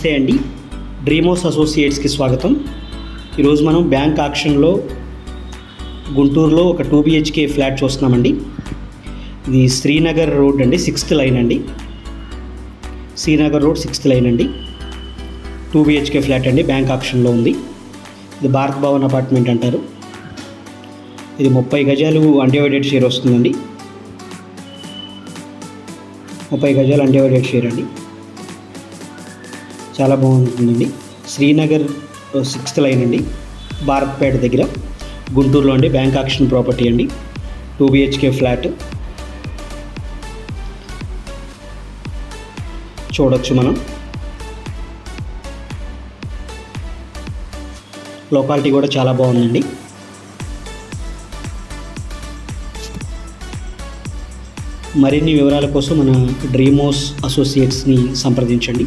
నమస్తే అండి. డ్రీమోస్ అసోసియేట్స్కి స్వాగతం. ఈరోజు మనం బ్యాంక్ ఆక్షన్లో గుంటూరులో ఒక టూ బిహెచ్కే ఫ్లాట్ చూస్తున్నామండి. ఇది శ్రీనగర్ రోడ్ అండి సిక్స్త్ లైన్ అండి. శ్రీనగర్ రోడ్ సిక్స్త్ లైన్ అండి. టూ బిహెచ్కే ఫ్లాట్ అండి బ్యాంక్ ఆక్షన్లో ఉంది. ఇది భారత్ భవన్ అపార్ట్మెంట్ అంటారు. ఇది ముప్పై గజాలు అన్డివైడెడ్ షేర్ వస్తుందండి. ముప్పై గజాలు అన్డివైడెడ్ షేర్ అండి. చాలా బాగుంటుందండి. శ్రీనగర్ సిక్స్త్ లైన్ అండి. భారత్పేట దగ్గర. గుంటూరులో అండి బ్యాంక్ ఆక్షన్ ప్రాపర్టీ అండి. Two BHK flat. చూడొచ్చు మనం. లొకాలిటీ కూడా చాలా బాగుందండి. మరిన్ని వివరాల కోసం మన డ్రీమోస్ అసోసియేట్స్ని సంప్రదించండి.